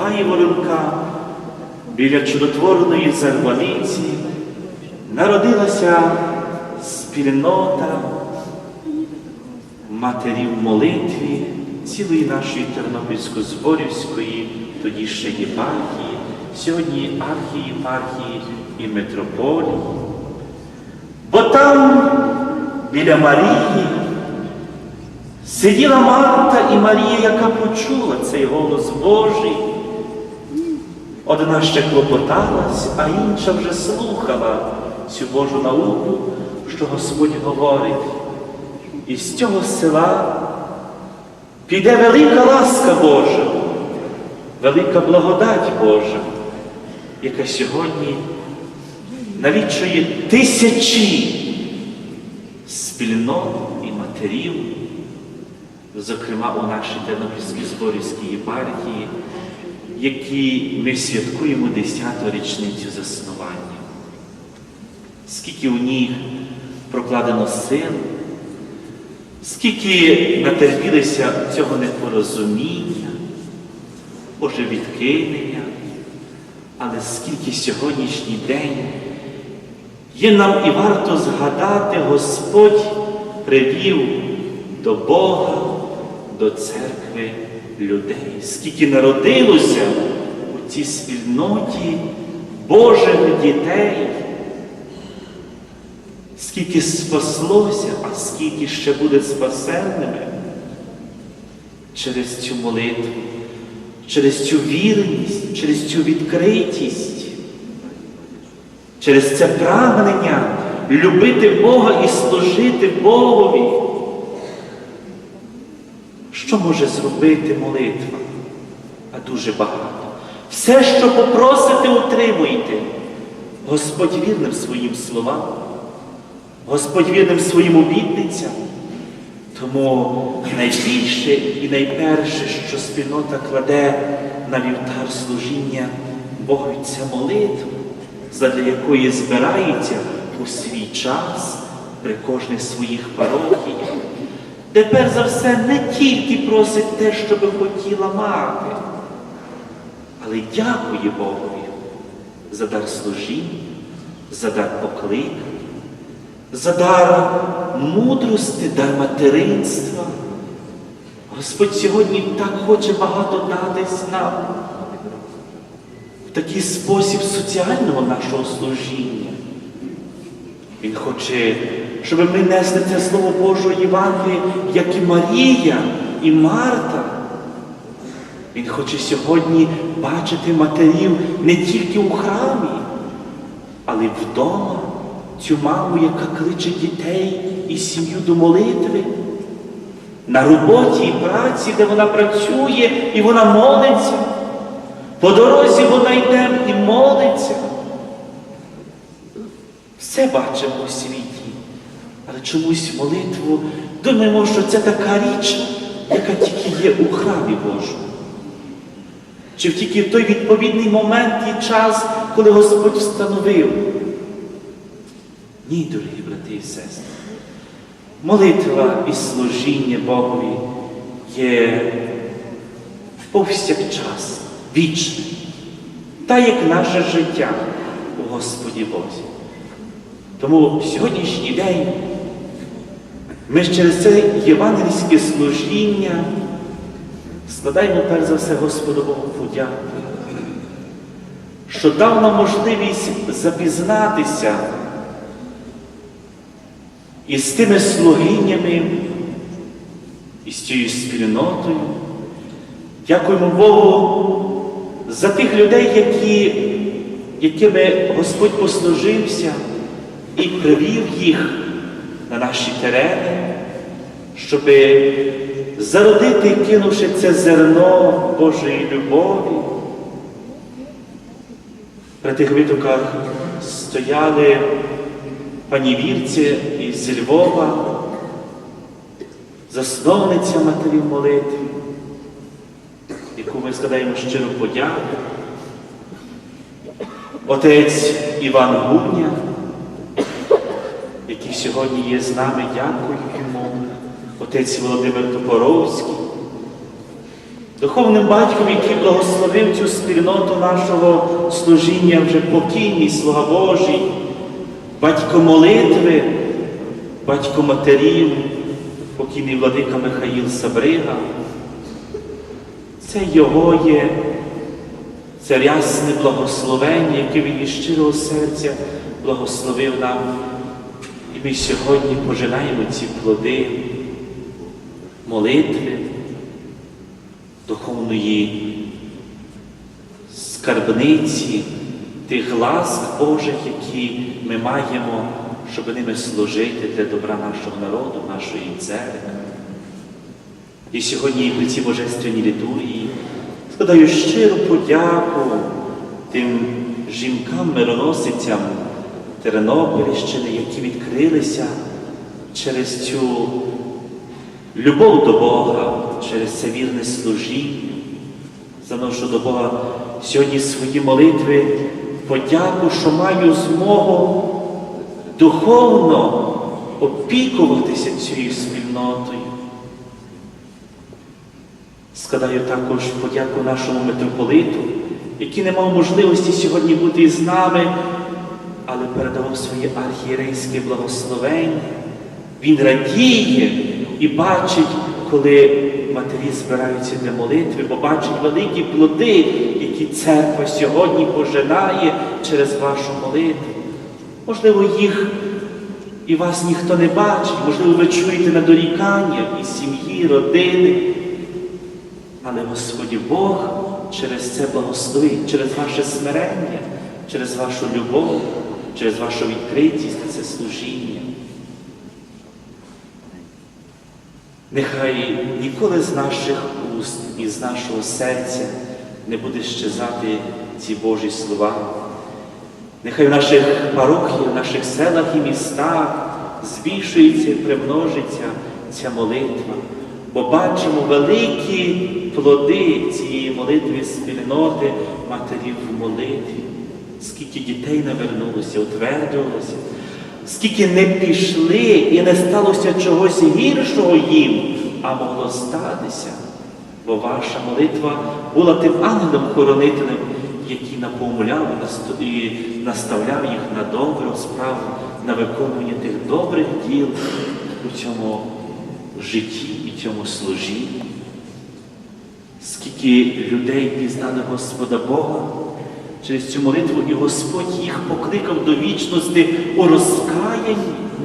Гаї Воронка біля чудотворної зарваниці народилася спільнота матерів молитві цілої нашої Тернопільсько-Зборівської, тоді ще єпархії, сьогодні архієпархії і митрополії. Бо там біля Марії сиділа Марта і Марія, яка почула цей голос Божий. Одна ще клопоталась, а інша вже слухала цю Божу науку, що Господь говорить. І з цього села піде велика ласка Божа, велика благодать Божа, яка сьогодні налічує тисячі спільнот і матерів, зокрема у нашій Тернопільській Зборівській єпархії, які ми святкуємо 10-ту річницю заснування. Скільки у них прокладено сил, скільки натерпілися цього непорозуміння, може відкинення, але скільки сьогоднішній день є нам і варто згадати, Господь привів до Бога, до церкви людей, скільки народилося у цій спільноті Божих дітей, скільки спаслося, а скільки ще буде спасенними. Через цю молитву, через цю вірність, через цю відкритість, через це прагнення любити Бога і служити Богові. Що може зробити молитва? А дуже багато. Все, що попросите, отримуєте. Господь вірним своїм словам, Господь вірним своїм обітницям. Тому найбільше і найперше, що спільнота кладе на вівтар служіння Богу, це молитва, задля якої збирається у свій час при кожних своїх парохіях, де перш за все не тільки просить те, що би хотіла мати, але дякує Богові за дар служіння, за дар покликання, за дар мудрости, дар материнства. Господь сьогодні так хоче багато датись нам в такий спосіб соціального нашого служіння. Він хоче, щоб ми несли це Слово Божого Євангелія, як і Марія, і Марта. Він хоче сьогодні бачити матерів не тільки у храмі, але й вдома, цю маму, яка кличе дітей і сім'ю до молитви. На роботі і праці, де вона працює і вона молиться. По дорозі вона йде і молиться. Все бачимо у світі, але чомусь молитву думаємо, що це така річ, яка тільки є у храмі Божому. Чи тільки в той відповідний момент і час, коли Господь встановив. Ні, дорогі брати і сестри. Молитва і служіння Богові є повсякчас, вічне, так як наше життя у Господі Бозі. Тому сьогоднішній день ми через це євангельське служіння складаємо перш за все Господу Богу подяку, що дав нам можливість запізнатися із тими слугинями, із цією спільнотою. Дякуємо Богу за тих людей, які, якими Господь послужився і привів їх на наші терени, щоб зародити, кинувши це зерно Божої любові. При тих витоках стояли пані Вірці із Львова, засновниця матерів молитви, яку ми складаємо щиру подяку. Отець Іван Гуня, який сьогодні є з нами, дякую йому, отець Володимир Топоровський, духовним батьком, який благословив цю спільноту нашого служіння вже покійний, слуга Божий, батько молитви, батько матерів, покійний владика Михаїл Сабрига. Це його є це рясне благословення, яке він із щирого серця благословив нам. Ми сьогодні пожинаємо ці плоди молитви, духовної скарбниці, тих ласк Божих, які ми маємо, щоб ними служити для добра нашого народу, нашої церкви. І сьогодні при цій божественній літургії складаю щиру подяку тим жінкам-мироносицям Тернопільщини, які відкрилися через цю любов до Бога, через це вірне служіння. Заношу до Бога сьогодні свої молитви, подяку, що маю змогу духовно опікуватися цією спільнотою. Складаю також подяку нашому митрополиту, який не мав можливості сьогодні бути з нами, але передавав своє архієрейське благословення. Він радіє і бачить, коли матері збираються для молитви, бо бачить великі плоди, які церква сьогодні пожинає через вашу молитву. Можливо, їх і вас ніхто не бачить, можливо, ви чуєте на дорікання і сім'ї, родини. Але Господь Бог через це благословить, через ваше смирення, через вашу любов, через вашу відкритість на це служіння. Нехай ніколи з наших уст і з нашого серця не буде щезати ці Божі слова. Нехай в наших парохіях, в наших селах і містах збільшується і примножиться ця молитва, бо бачимо великі плоди цієї молитви спільноти матерів в молитві, скільки дітей навернулося, утвердилося, скільки не пішли і не сталося чогось гіршого їм, а могло статися. Бо ваша молитва була тим ангелом-хоронителем, який напомуляв і наставляв їх на добру справу, на виконування тих добрих діл у цьому житті і цьому служінні. Скільки людей пізнали Господа Бога через цю молитву, і Господь їх покликав до вічності у розкаянні,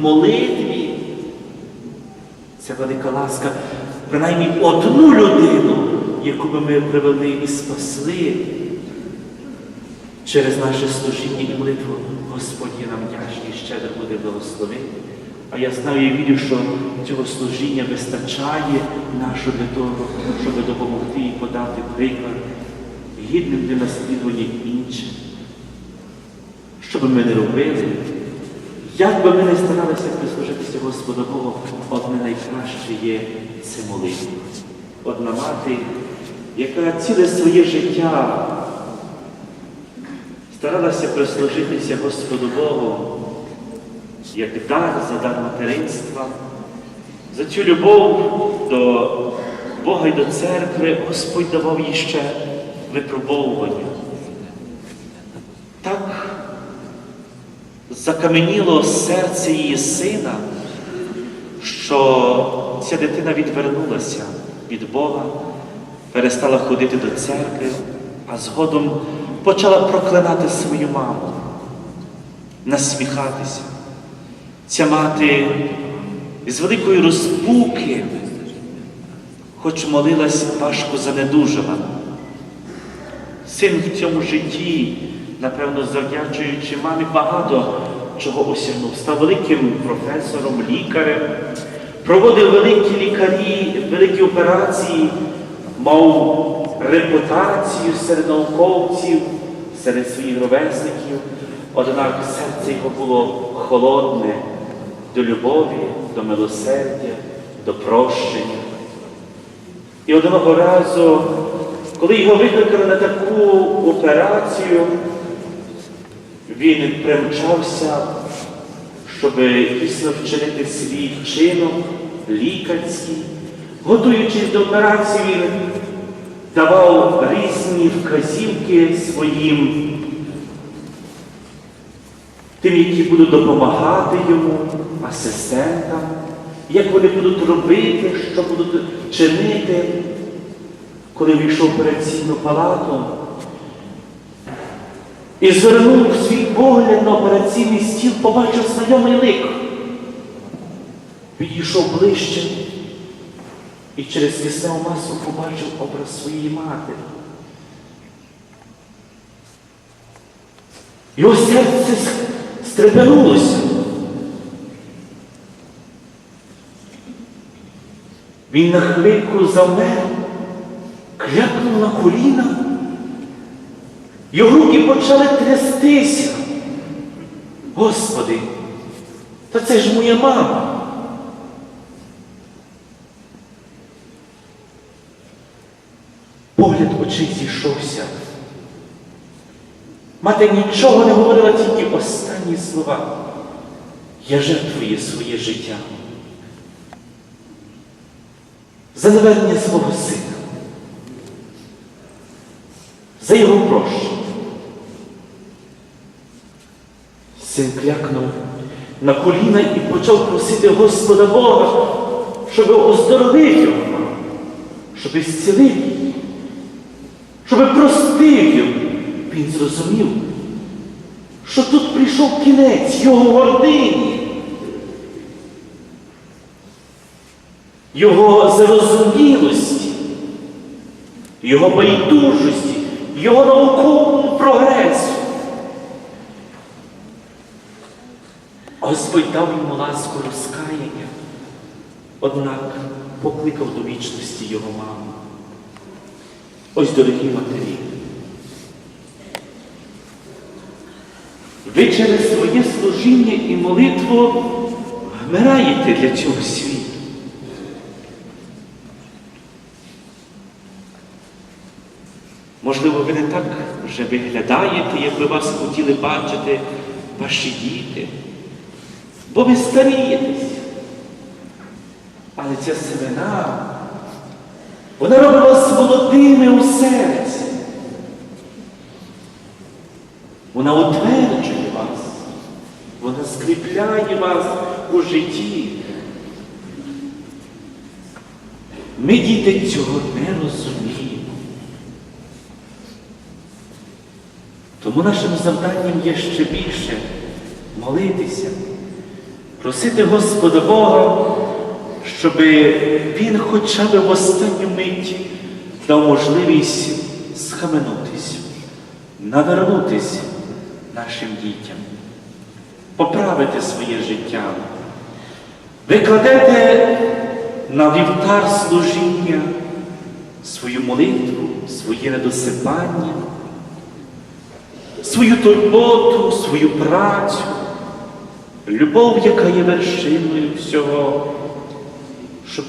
молитві. Це велика ласка, принаймні одну людину, яку би ми привели і спасли через наше служіння і молитву. Господь є нам вдячний, щедро буде благословити. А я знаю і вірю, що цього служіння вистачає нашу для того, щоб допомогти і подати приклад гідним для наслідування іншим. Що би ми не робили, як би ми не старалися прислужитися Господу Богу, одне найкраще є це молитва. Одна мати, яка ціле своє життя старалася прислужитися Господу Богу, як дар за дар материнства, за цю любов до Бога і до церкви Господь давав їй ще випробовування. Так закаменіло серце її сина, що ця дитина відвернулася від Бога, перестала ходити до церкви, а згодом почала проклинати свою маму, насміхатися. Ця мати з великої розпуки, хоч молилась, важко занедужала. Син в цьому житті, напевно, завдячуючи мамі, багато чого осягнув. Став великим професором, лікарем, проводив великі лікарі, великі операції, мав репутацію серед науковців, серед своїх ровесників. Однак серце його було холодне до любові, до милосердя, до прощення. І одного разу, коли його викликали на таку операцію, він примчався, щоб дійсно вчинити свій вчинок лікарський. Готуючись до операції, він давав різні вказівки своїм тим, які будуть допомагати йому, асистентам, як вони будуть робити, що будуть чинити. Коли війшов в операційну палату і звернув свій погляд на операційний стіл, побачив знайомий лик. Підійшов ближче і через кисневу масу побачив образ своєї матері. Його серце стрепенулося. Він на хвильку завмер, кляпнув на коліна, його руки почали трястися. Господи, та це ж моя мама. Погляд очей зійшовся. Мати нічого не говорила, тільки останні слова. Я жертвую своє життя. За навернення свого сина. За його прощення. Син клякнув на коліна і почав просити Господа Бога, щоб оздоровив його, щоб зцілив її, щоб простив його. Він зрозумів, що тут прийшов кінець його гордині, його зарозумілості, його байдужості, його науковому прогресу. Господь дав йому ласку розкаяння, однак покликав до вічності його маму. Ось, дорогі матері, ви через своє служіння і молитву вмираєте для цього світу. Можливо, ви не так вже виглядаєте, як би вас хотіли бачити ваші діти, бо ви старієтесь. Але ця семена, вона робить вас молодими у серці. Вона утверджує вас, вона скріпляє вас у житті. Ми діти цього не розуміємо. Тому нашим завданням є ще більше молитися, просити Господа Бога, щоб Він хоча б в останню мить дав можливість схаменутися, навернутися нашим дітям, поправити своє життя. Ви кладете на вівтар служіння свою молитву, своє недосипання, свою турботу, свою працю, любов, яка є вершиною всього, щоб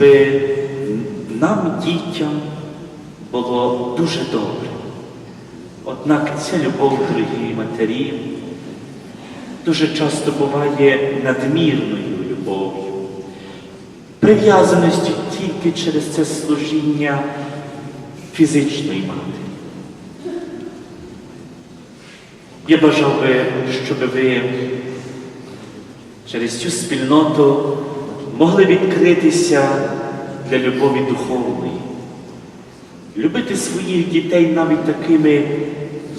нам, дітям, було дуже добре. Однак ця любов, дорогі матері, дуже часто буває надмірною любов'ю, прив'язаністю тільки через це служіння фізичної матері. Я бажав би, щоб ви через цю спільноту могли відкритися для любові духовної, любити своїх дітей навіть такими,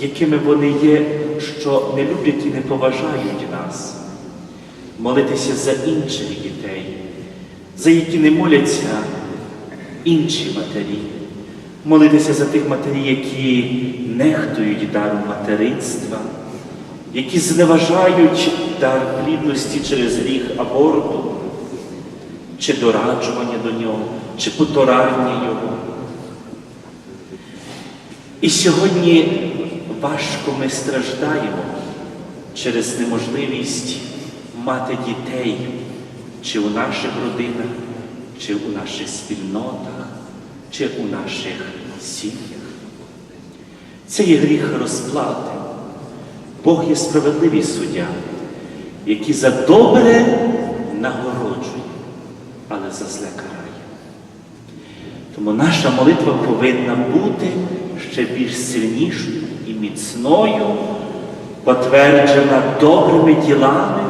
якими вони є, що не люблять і не поважають нас, молитися за інших дітей, за які не моляться інші матері, молитися за тих матерів, які нехтують даром материнства, які зневажають дар плідності через гріх аборту, чи дораджування до нього, чи потурання його. І сьогодні важко ми страждаємо через неможливість мати дітей чи у наших родинах, чи у наших спільнотах, чи у наших сім'ях. Це є гріх розплати. Бог є справедливий суддя, який за добре нагороджує, але за зле карає. Тому наша молитва повинна бути ще більш сильнішою і міцною, потверджена добрими ділами,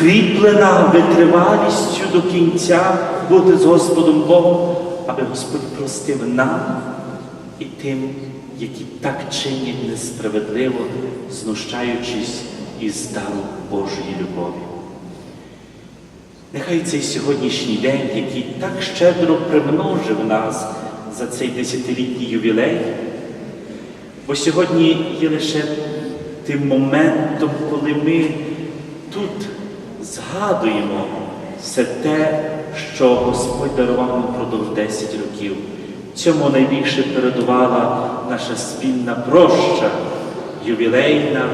скріплена витривалістю до кінця бути з Господом Богом, аби Господь простив нам і тим, які так чинять несправедливо, знущаючись із дару Божої любові. Нехай цей сьогоднішній день, який так щедро примножив нас за цей десятилітній ювілей, бо сьогодні є лише тим моментом, коли ми тут згадуємо все те, що Господь дарував нам впродовж 10 років. Цьому найбільше передувала наша спільна проща, ювілейна,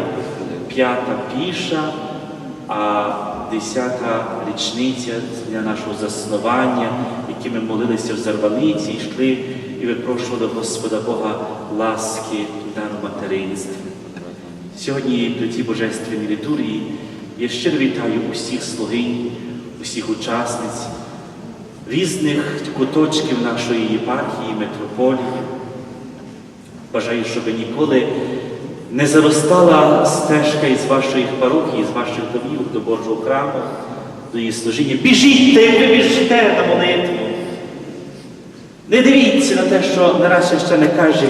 п'ята піша, а десята річниця з дня нашого заснування, які ми молилися в Зарваниці, йшли і випрошували Господа Бога ласки дару материнства. Сьогодні при цій божественній літургії я щиро вітаю усіх слугинь, усіх учасниць, різних куточків нашої єпархії, митрополії. Бажаю, щоб ніколи не заростала стежка із вашої парохії, з ваших домів до Божого храму, до її служіння. Біжіть, ви біжите на молитву. Не дивіться на те, що наразі ще не каже,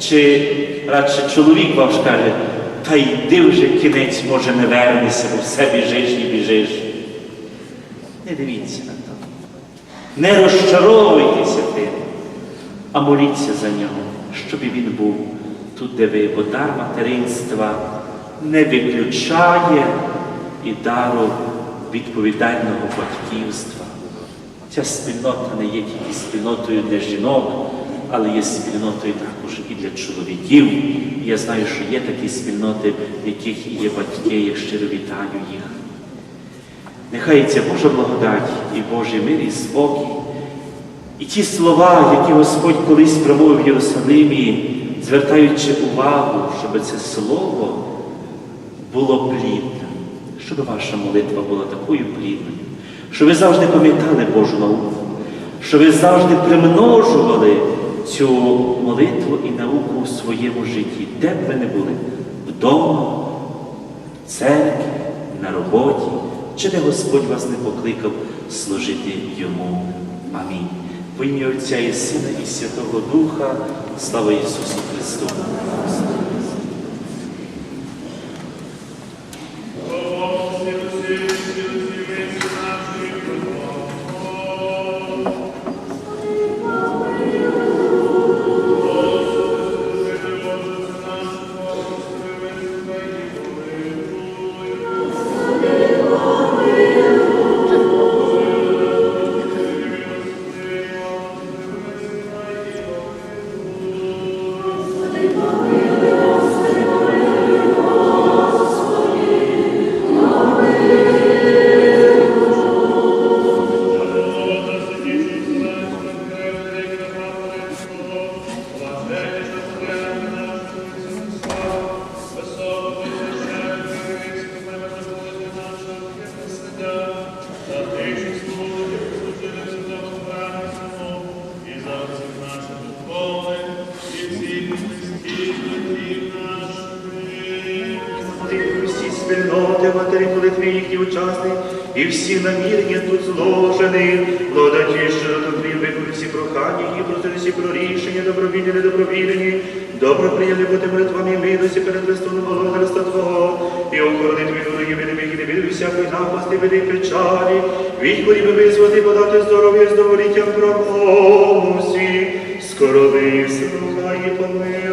чи радше чоловік ваш каже, та йди вже кінець, може, не вернешся, бо все біжиш і біжиш. Не дивіться на то. Не розчаровуйтеся тим, а моліться за нього, щоб він був тут, де ви, бо дар материнства не виключає і дару відповідального батьківства. Ця спільнота не є тільки спільнотою для жінок, але є спільнотою також і для чоловіків. Я знаю, що є такі спільноти, в яких є батьки, я щиро вітаю їх. Нехай ця Божа благодать і Божий мир і спокій. І ті слова, які Господь колись промовив в Єрусалимі, звертаючи увагу, щоб це слово було плідним, щоб ваша молитва була такою плідною, щоб ви завжди пам'ятали Божу науку, щоб ви завжди примножували цю молитву і науку в своєму житті, де б ви не були, вдома, в церкві, на роботі, чи де Господь вас не покликав служити йому. Амінь. В ім'я Отця і Сина, і Святого Духа, слава Ісусу Христу! Всі намірення тут зложені, владаті ширототрі, виконують всі прохання, і просили всі про рішення, добровільні, недобровільні, добро прийняли бути молитвами і милості перед Христом Благодарства Твого, і охоронити від ворогів від них, і не від всякої напасти, їх печалі, би визвати, подати здоров'я з доволіттям промовсі, скоро вислуха і.